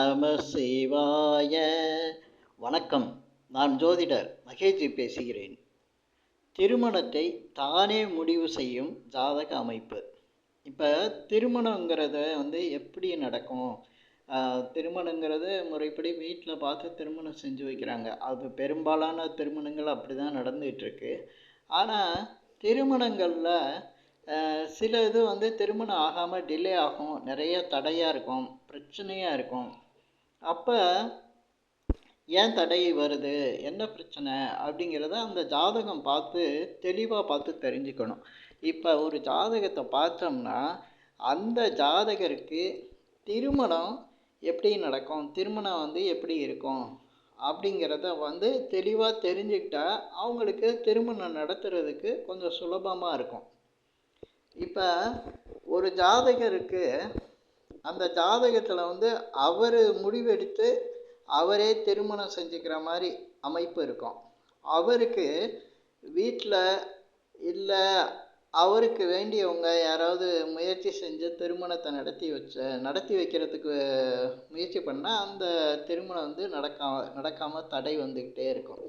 நம சிவாய. வணக்கம். நான் ஜோதிடர் மகேஜி பேசுகிறேன். திருமணத்தை தானே முடிவு செய்யும் ஜாதக அமைப்பு. இப்போ திருமணங்கிறத வந்து எப்படி நடக்கும்? திருமணங்கிறது முறைப்படி வீட்டில் பார்த்து திருமணம் செஞ்சு வைக்கிறாங்க. அது பெரும்பாலான திருமணங்கள் அப்படி தான் நடந்துகிட்ருக்கு. ஆனால் திருமணங்களில் சில இது வந்து திருமணம் ஆகாமல் டிலே ஆகும். நிறைய தடையாக இருக்கும். பிரச்சனையாக இருக்கும். அப்போ ஏன் தடை வருது? என்ன பிரச்சனை? அப்படிங்கிறத அந்த ஜாதகம் பார்த்து தெளிவாக பார்த்து தெரிஞ்சுக்கணும். இப்போ ஒரு ஜாதகத்தை பார்த்தோம்னா அந்த ஜாதகருக்கு திருமணம் எப்படி நடக்கும்? திருமணம் வந்து எப்படி இருக்கும்? அப்படிங்கிறத வந்து தெளிவாக தெரிஞ்சுக்கிட்டா அவங்களுக்கு திருமணம் நடத்துறதுக்கு கொஞ்சம் சுலபமாக இருக்கும். இப்போ ஒரு ஜாதகருக்கு அந்த ஜாதகத்தில் வந்து அவர் முடிவெடுத்து அவரே திருமணம் செஞ்சுக்கிற மாதிரி அமைப்பு இருக்கும். அவருக்கு வீட்டில் இல்லை அவருக்கு வேண்டியவங்க யாராவது முயற்சி செஞ்சு திருமணத்தை நடத்தி வச்ச நடத்தி வைக்கிறதுக்கு முயற்சி பண்ணால் அந்த திருமணம் வந்து நடக்காம நடக்காமல் தடை வந்துக்கிட்டே இருக்கும்.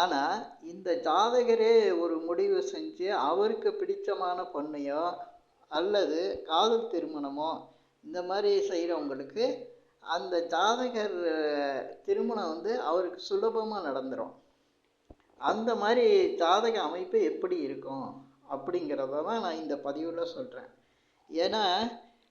ஆனால் இந்த ஜாதகரே ஒரு முடிவு செஞ்சு அவருக்கு பிடித்தமான பொண்ணையோ அல்லது காதல் திருமணமோ இந்த மாதிரி செய்கிறவங்களுக்கு அந்த ஜாதகர் திருமணம் வந்து அவருக்கு சுலபமாக நடந்துடும் அந்த மாதிரி ஜாதக அமைப்பு எப்படி இருக்கும்? அப்படிங்கிறத தான் நான் இந்த பதிவில் சொல்கிறேன் ஏன்னா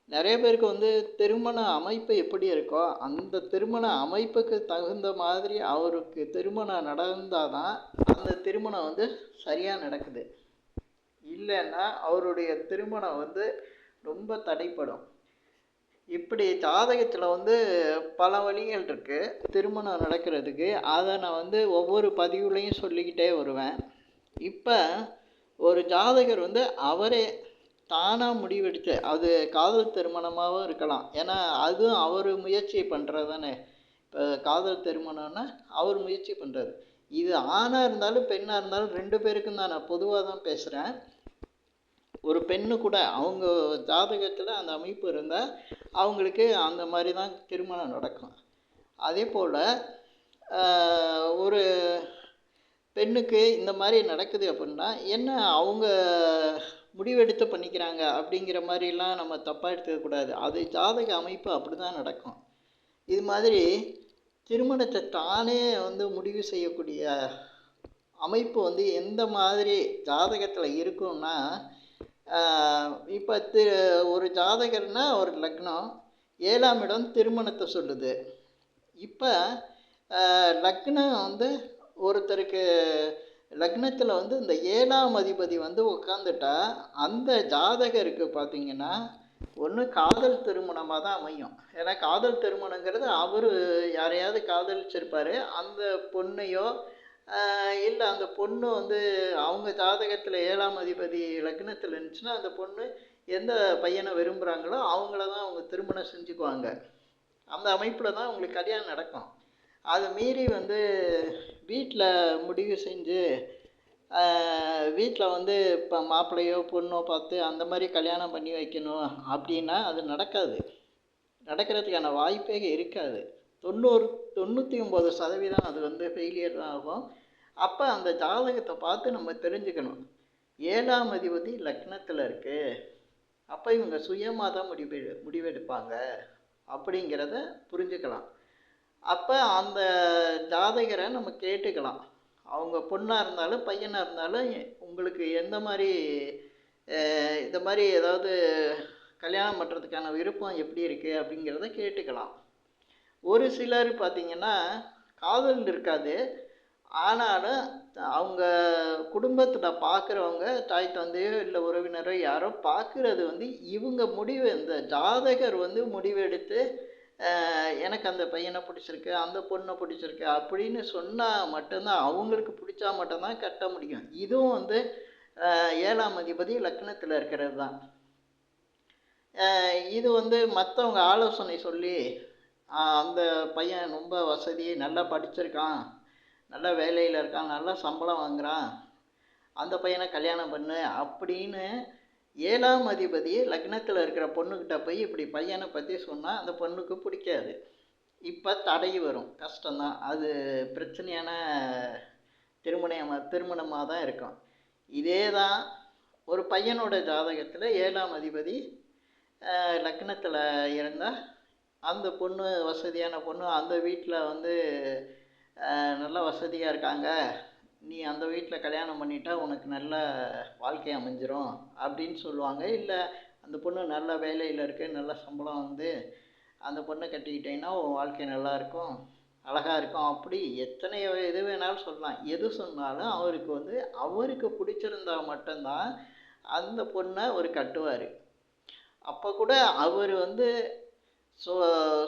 நிறைய பேருக்கு வந்து திருமண அமைப்பு எப்படி இருக்கோ அந்த திருமண அமைப்புக்கு தகுந்த மாதிரி அவருக்கு திருமணம் நடந்தால் தான் அந்த திருமணம் வந்து சரியாக நடக்குது. இல்லைன்னா அவருடைய திருமணம் வந்து ரொம்ப தடைப்படும். இப்படி ஜாதகத்தில் வந்து பல வழிகள் இருக்குது திருமணம் நடக்கிறதுக்கு அதை நான் வந்து ஒவ்வொரு பதிவுலையும் சொல்லிக்கிட்டே வருவேன். இப்போ ஒரு ஜாதகர் வந்து அவரே தானாக முடிவெடுத்து அது காதல் திருமணமாகவும் இருக்கலாம். ஏன்னா அதுவும் அவர் முயற்சி பண்ணுறது தானே. இப்போ காதல் திருமணம்னா அவர் முயற்சி பண்ணுறது இது ஆணாக இருந்தாலும் பெண்ணாக இருந்தாலும் ரெண்டு பேருக்கும் தான். நான் பொதுவாக தான் பேசுகிறேன் ஒரு பெண்ணு கூட அவங்க ஜாதகத்தில் அந்த அமைப்பு இருந்தால் அவங்களுக்கு அந்த மாதிரி தான் திருமணம் நடக்கும். அதே போல் ஒரு பெண்ணுக்கு இந்த மாதிரி நடக்குது அப்படின்னா என்ன அவங்க முடிவெடுத்து பண்ணிக்கிறாங்க அப்படிங்கிற மாதிரிலாம் நம்ம தப்பாக எடுத்துக்கக்கூடாது அது ஜாதக அமைப்பு அப்படி தான் நடக்கும். இது மாதிரி திருமணத்தை தானே வந்து முடிவு செய்யக்கூடிய அமைப்பு வந்து எந்த மாதிரி ஜாதகத்தில் இருக்கும்னா இப்போ திரு ஒரு ஜாதகர்னால் ஒரு லக்னம் ஏழாம் இடம் திருமணத்தை சொல்லுது. இப்போ லக்னம் வந்து ஒருத்தருக்கு லக்னத்தில் வந்து இந்த ஏழாம் அதிபதி வந்து உட்காந்துட்டா அந்த ஜாதகருக்கு பார்த்தீங்கன்னா ஒன்று காதல் திருமணமாக தான் அமையும். ஏன்னா காதல் திருமணங்கிறது அவர் யாரையாவது காதலிச்சிருப்பார். அந்த பொண்ணையோ இல்லை அந்த பொண்ணு வந்து அவங்க ஜாதகத்தில் ஏழாம் அதிபதி லக்னத்தில் இருந்துச்சுன்னா அந்த பொண்ணு எந்த பையனை விரும்புகிறாங்களோ அவங்கள தான் அவங்க திருமணம் செஞ்சுக்குவாங்க. அந்த அமைப்பில் தான் அவங்களுக்கு கல்யாணம் நடக்கும். அதை மீறி வந்து வீட்டில் முடிவு செஞ்சு வீட்டில் வந்து இப்போ மாப்பிள்ளையோ பொண்ணோ பார்த்து அந்த மாதிரி கல்யாணம் பண்ணி வைக்கணும் அப்படின்னா அது நடக்காது. நடக்கிறதுக்கான வாய்ப்பே இருக்காது. தொண்ணூறு தொண்ணூற்றி ஒம்பது சதவீதம் அது வந்து ஃபெயிலியர் தான் ஆகும். அப்போ அந்த ஜாதகத்தை பார்த்து நம்ம தெரிஞ்சுக்கணும். ஏழாம் அதிபதி லக்னத்தில் இருக்குது அப்போ இவங்க சுயமாக தான் முடிவு முடிவெடுப்பாங்க அப்படிங்கிறத புரிஞ்சுக்கலாம். அப்போ அந்த ஜாதகரை நம்ம கேட்டுக்கலாம். அவங்க பொண்ணாக இருந்தாலும் பையனாக இருந்தாலும் உங்களுக்கு எந்த மாதிரி இந்த மாதிரி ஏதாவது கல்யாணம் பண்ணுறதுக்கான விருப்பம் எப்படி இருக்குது அப்படிங்கிறத கேட்டுக்கலாம். ஒரு சிலர் பார்த்திங்கன்னா காதல் இருக்காது. ஆனாலும் அவங்க குடும்பத்தில் பார்க்குறவங்க தாய் தந்தையோ இல்லை உறவினரோ யாரோ பார்க்குறது வந்து இவங்க முடிவு இந்த ஜாதகர் வந்து முடிவெடுத்து எனக்கு அந்த பையனை பிடிச்சிருக்கு அந்த பொண்ணை பிடிச்சிருக்கு அப்படின்னு சொன்னால் மட்டும்தான் அவங்களுக்கு பிடிச்சா மட்டும்தான் கட்ட முடியும். இதுவும் வந்து ஏழாம் அதிபதி லக்னத்தில் இருக்கிறது தான் இது வந்து மற்றவங்க ஆலோசனை சொல்லி அந்த பையன் ரொம்ப வசதி நல்லா படிச்சிருக்கான் நல்ல வேலையில் இருக்கான் நல்லா சம்பளம் வாங்குகிறான் அந்த பையனை கல்யாணம் பண்ணு அப்படின்னு ஏழாம் அதிபதி லக்னத்தில் இருக்கிற பொண்ணுக்கிட்ட போய் இப்படி பையனை பற்றி சொன்னால் அந்த பொண்ணுக்கு பிடிக்காது. இப்போ தடை வரும். கஷ்டம்தான். அது பிரச்சனையான திருமணமாக திருமணமாக தான் இருக்கும். இதே தான் ஒரு பையனோட ஜாதகத்தில் ஏழாம் அதிபதி லக்னத்தில் இருந்தால் அந்த பொண்ணு வசதியான பொண்ணு அந்த வீட்டில் வந்து நல்லா நல்ல வசதியாக இருக்காங்க. நீ அந்த வீட்டில் கல்யாணம் பண்ணிட்டா உனக்கு நல்ல வாழ்க்கை அமைஞ்சிரும் அப்படின்னு சொல்லுவாங்க. இல்லை அந்த பொண்ணு நல்ல வேலையில் இருக்குது நல்ல சம்பளம் வந்து அந்த பொண்ணை கட்டிக்கிட்டிங்கன்னா உன் வாழ்க்கை நல்லாயிருக்கும் அழகாக இருக்கும். அப்படி எத்தனை எது வேணாலும் சொல்லலாம். எது சொன்னாலும் அவருக்கு வந்து அவருக்கு பிடிச்சிருந்தா மட்டும்தான் அந்த பொண்ணை அவர் கட்டுவார். அப்போ கூட அவர் வந்து சொ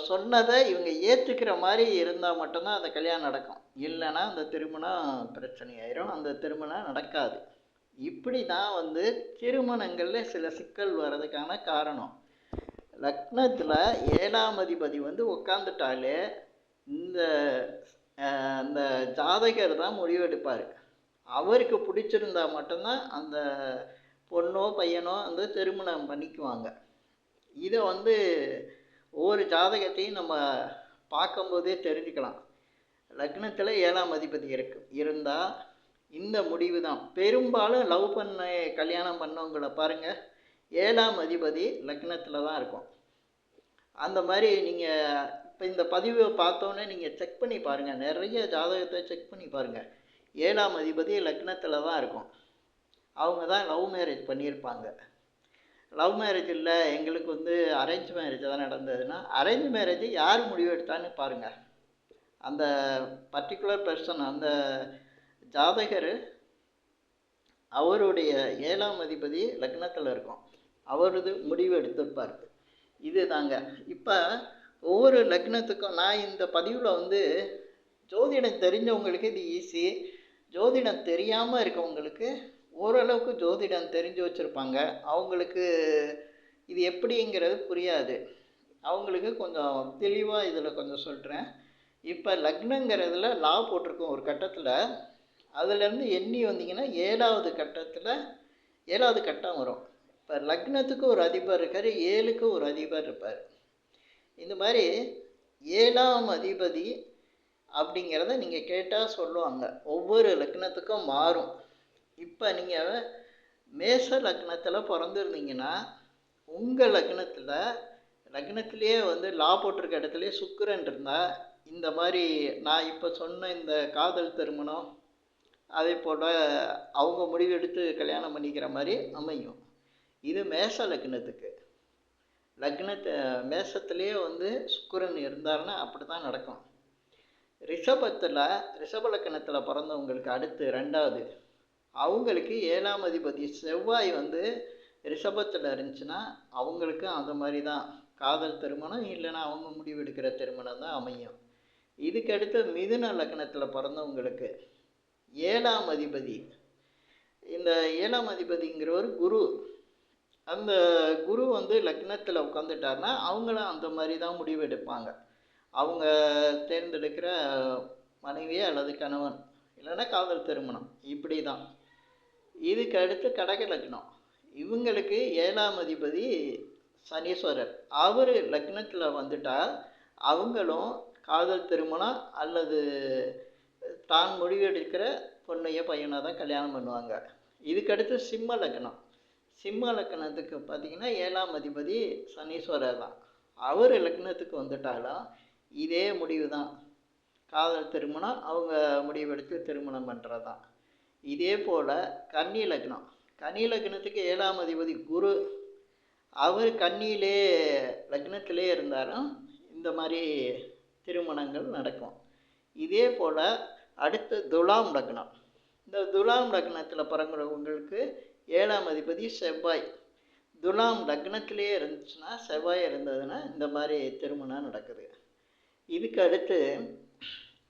சொன்னதை இவங்க ஏற்றுக்கிற மாதிரி இருந்தால் மட்டும்தான் அந்த கல்யாணம் நடக்கும். இல்லைன்னா அந்த திருமணம் பிரச்சனையாயிரும். அந்த திருமணம் நடக்காது. இப்படி தான் வந்து திருமணங்களில் சில சிக்கல் வர்றதுக்கான காரணம். லக்னத்தில் ஏழாம் அதிபதி வந்து உட்காந்துட்டாலே இந்த அந்த ஜாதகர் தான் முடிவெடுப்பார். அவருக்கு பிடிச்சிருந்தா மட்டும்தான் அந்த பொண்ணோ பையனோ வந்து திருமணம் பண்ணிக்குவாங்க. இதை வந்து ஒவ்வொரு ஜாதகத்தையும் நம்ம பார்க்கும்போதே தெரிஞ்சுக்கலாம். லக்னத்தில் ஏழாம் அதிபதி இருக்கு. இருந்தால் இந்த முடிவு தான் பெரும்பாலும் லவ் பண்ண கல்யாணம் பண்ணவங்கள பாருங்கள் ஏழாம் அதிபதி லக்னத்தில் தான் இருக்கும். அந்த மாதிரி நீங்கள் இப்போ இந்த பதிவை பார்த்தோன்னே நீங்கள் செக் பண்ணி பாருங்கள் நிறைய ஜாதகத்தை செக் பண்ணி பாருங்கள் ஏழாம் அதிபதி லக்னத்தில் தான் இருக்கும். அவங்க தான் லவ் மேரேஜ் பண்ணியிருப்பாங்க. லவ் மேரேஜ் இல்லை எங்களுக்கு வந்து அரேஞ்ச் மேரேஜ் தான் நடந்ததுன்னா அரேஞ்ச் மேரேஜ் யார் முடிவு எடுத்தான்னு பாருங்கள் அந்த பர்டிகுலர் பர்சன் அந்த ஜாதகர் அவருடைய ஏழாம் அதிபதி லக்னத்தில் இருக்கும். அவரது முடிவு எடுத்திருப்பார் இது தாங்க இப்போ ஒவ்வொரு லக்னத்துக்கும் நான் இந்த பதிவில் வந்து ஜோதிடம் தெரிஞ்சவங்களுக்கு இது ஈஸி ஜோதிடம் தெரியாமல் இருக்கவங்களுக்கு ஓரளவுக்கு ஜோதிடம் தெரிஞ்சு வச்சுருப்பாங்க. அவங்களுக்கு இது எப்படிங்கிறது புரியாது. அவங்களுக்கு கொஞ்சம் தெளிவாக இதில் கொஞ்சம் சொல்கிறேன் இப்போ லக்னங்கிறதுல லா போட்டிருக்கோம் ஒரு கட்டத்தில் அதுலேருந்து எண்ணி வந்தீங்கன்னா ஏழாவது கட்டத்தில் ஏழாவது கட்டம் வரும். இப்போ லக்னத்துக்கு ஒரு அதிபர் இருக்கார் ஏழுக்கு ஒரு அதிபர் இருப்பார். இந்த மாதிரி ஏழாம் அதிபதி அப்படிங்கிறத நீங்கள் கேட்டால் சொல்லுவாங்க. ஒவ்வொரு லக்னத்துக்கும் மாறும். இப்போ நீங்கள் மேஷ லக்னத்தில் பிறந்திருந்தீங்கன்னா உங்கள் லக்னத்தில் லக்னத்திலேயே வந்து லா போட்டிருக்க இடத்துலையே சுக்கிரன் இருந்தால் இந்த மாதிரி நான் இப்போ சொன்ன இந்த காதல் திருமணம் அதே போல் அவங்க முடிவெடுத்து கல்யாணம் பண்ணிக்கிற மாதிரி அமையும். இது மேஷ லக்னத்துக்கு. லக்னத்தை மேஷத்துலேயே வந்து சுக்கரன் இருந்தாருன்னா அப்படி தான் நடக்கும். ரிஷபத்தில் ரிஷப லக்னத்தில் பிறந்தவங்களுக்கு அடுத்து ரெண்டாவது அவங்களுக்கு ஏழாம் அதிபதி செவ்வாய் வந்து ரிஷபத்தில் இருந்துச்சுன்னா அவங்களுக்கும் அந்த மாதிரி தான் காதல் திருமணம் இல்லைன்னா அவங்க முடிவெடுக்கிற திருமணம் தான் அமையும். இதுக்கடுத்து மிதுன லக்னத்தில் பிறந்தவங்களுக்கு ஏழாம் அதிபதி. இந்த ஏழாம் அதிபதிங்கிறவர் குரு. அந்த குரு வந்து லக்னத்தில் உட்காந்துட்டாருன்னா அவங்களும் அந்த மாதிரி தான் முடிவெடுப்பாங்க அவங்க தேர்ந்தெடுக்கிற மனைவி அல்லது கணவன். இல்லைன்னா காதல் திருமணம். இப்படி தான் இதுக்கு அடுத்து கடக லக்னம். இவங்களுக்கு ஏழாம் அதிபதி சனீஸ்வரர். அவர் லக்னத்தில் வந்துட்டால் அவங்களும் காதல் திருமணம் அல்லது தான் முடிவெடுக்கிற பொண்ணைய பையனை தான் கல்யாணம் பண்ணுவாங்க. இதுக்கடுத்து சிம்ம லக்னம். சிம்ம லக்னத்துக்கு பார்த்தீங்கன்னா ஏழாம் அதிபதி சனீஸ்வரர் தான். அவர் லக்னத்துக்கு வந்துட்டாலும் இதே முடிவு தான் காதல் திருமணம் அவங்க முடிவெடுத்து திருமணம் பண்ணுறது தான் இதே போல் கன்னி லக்னம். கன்னி லக்னத்துக்கு ஏழாம் அதிபதி குரு. அவர் கன்னியிலே லக்னத்திலே இருந்தாலும் இந்த மாதிரி திருமணங்கள் நடக்கும். இதே போல் அடுத்து துலாம் லக்னம். இந்த துலாம் லக்னத்தில் பிறங்குறவங்களுக்கு ஏழாம் அதிபதி செவ்வாய். துலாம் லக்னத்திலே இருந்துச்சுன்னா செவ்வாய் இருந்ததுன்னா இந்த மாதிரி திருமணம் நடக்குது. இதுக்கு அடுத்து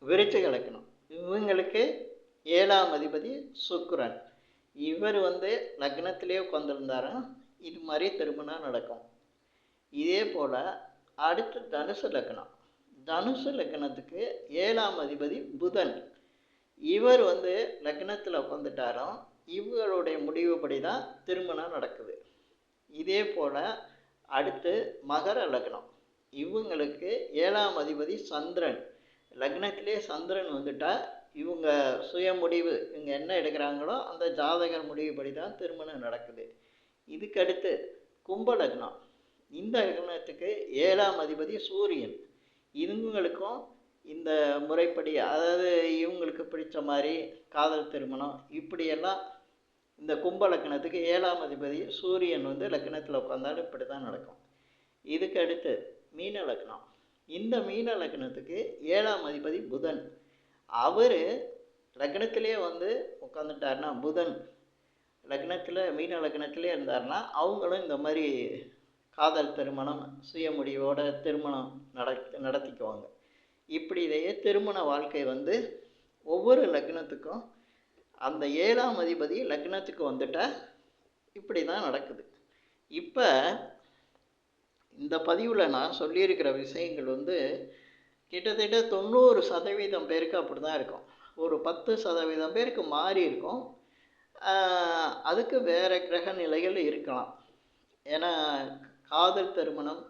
விருச்சிக லக்னம். இவங்களுக்கு ஏழாம் அதிபதி சுக்ரன் இவர் வந்து லக்னத்திலே உட்காந்துருந்தாரும் இது மாதிரி திருமணம் நடக்கும். இதே போல் அடுத்து தனுசு லக்னம். தனுசு லக்னத்துக்கு ஏழாம் அதிபதி புதன். இவர் வந்து லக்னத்தில் உட்காந்துட்டாரும் இவருடைய முடிவுப்படி தான் திருமணம் நடக்குது. இதே போல் அடுத்து மகர லக்னம். இவங்களுக்கு ஏழாம் அதிபதி சந்திரன். லக்னத்திலே சந்திரன் வந்துட்டால் இவங்க சுய முடிவு இவங்க என்ன எடுக்கிறாங்களோ அந்த ஜாதகர் முடிவுபடி தான் திருமணம் நடக்குது. இதுக்கு அடுத்து இந்த லக்னத்துக்கு ஏழாம் அதிபதி சூரியன். இவங்களுக்கும் இந்த முறைப்படி அதாவது இவங்களுக்கு பிடிச்ச மாதிரி காதல் திருமணம் இப்படியெல்லாம் இந்த கும்ப லக்னத்துக்கு ஏழாம் அதிபதி சூரியன் வந்து லக்னத்தில் உட்காந்தாலும் இப்படி தான் நடக்கும். இதுக்கு அடுத்து மீன லக்னம். இந்த மீன லக்னத்துக்கு ஏழாம் அதிபதி புதன். அவர் லக்னத்திலே வந்து உட்காந்துட்டாருன்னா புதன் லக்னத்தில் மீன லக்னத்திலே இருந்தாருன்னா அவங்களும் இந்த மாதிரி காதல் திருமணம் சுயமுடிவோட திருமணம் நட நடத்திக்குவாங்க. இப்படி இதையே திருமண வாழ்க்கை வந்து ஒவ்வொரு லக்னத்துக்கும் அந்த ஏழாம் அதிபதி லக்னத்துக்கு வந்துட்டால் இப்படி தான் நடக்குது. இப்போ இந்த பதிவில் நான் சொல்லியிருக்கிற விஷயங்கள் வந்து கிட்டத்தட்ட தொண்ணூறு சதவீதம் பேருக்கு அப்படி தான் இருக்கும். ஒரு பத்து சதவீதம் பேருக்கு மாறி இருக்கும். அதுக்கு வேறு கிரக நிலைகள் இருக்கலாம். ஏன்னா காதல் திருமணம்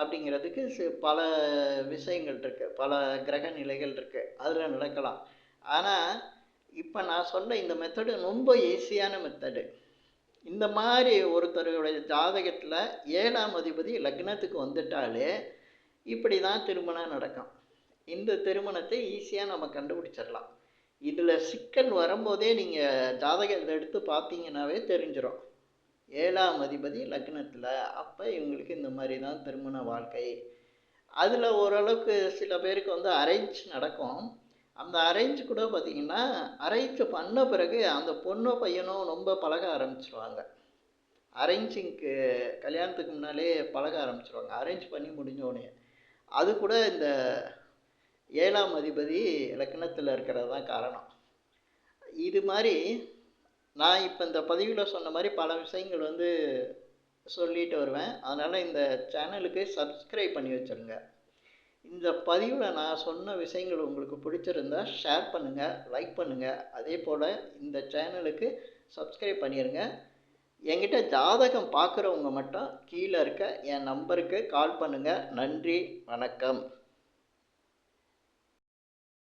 அப்படிங்கிறதுக்கு பல விஷயங்கள் இருக்குது பல கிரக நிலைகள் இருக்குது அதில் நடக்கலாம். ஆனால் இப்போ நான் சொன்ன இந்த மெத்தடு ரொம்ப ஈஸியான மெத்தடு இந்த மாதிரி ஒருத்தருடைய ஜாதகத்தில் ஏழாம் அதிபதி லக்னத்துக்கு வந்துட்டாலே இப்படி தான் திருமணம் நடக்கும். இந்த திருமணத்தை ஈஸியாக நம்ம கண்டுபிடிச்சிடலாம். இதில் சிக்கல் வரும்போதே நீங்கள் ஜாதகத்தை எடுத்து பார்த்தீங்கன்னாவே தெரிஞ்சிடும் ஏழாம் அதிபதி லக்னத்தில். அப்போ இவங்களுக்கு இந்த மாதிரி தான் திருமண வாழ்க்கை. அதில் ஓரளவுக்கு சில பேருக்கு வந்து அரேஞ்ச் நடக்கும். அந்த அரேஞ்ச் கூட பார்த்திங்கன்னா அரேஞ்ச் பண்ண பிறகு அந்த பொண்ணோ பையனும் ரொம்ப பழக ஆரம்பிச்சிருவாங்க. அரேஞ்சிங்க்கு கல்யாணத்துக்கு முன்னாலே பழக ஆரம்பிச்சிருவாங்க. அரேஞ்ச் பண்ணி முடிஞ்ச உடனே. அது கூட இந்த ஏழாம் அதிபதி லக்னத்தில் இருக்கிறது தான் காரணம். இது மாதிரி நான் இப்போ இந்த பதிவில் சொன்ன மாதிரி பல விஷயங்கள் வந்து சொல்லிட்டு வருவேன். அதனால் இந்த சேனலுக்கு சப்ஸ்கிரைப் பண்ணி வச்சுருங்க. இந்த பதிவில் நான் சொன்ன விஷயங்கள் உங்களுக்கு பிடிச்சிருந்தா ஷேர் பண்ணுங்கள் லைக் பண்ணுங்கள் அதே போல் இந்த சேனலுக்கு சப்ஸ்கிரைப் பண்ணிடுங்க என்கிட்ட ஜாதகம் பார்க்குறவங்க மட்டும் கீழே இருக்க என் நம்பருக்கு கால் பண்ணுங்கள் நன்றி வணக்கம்.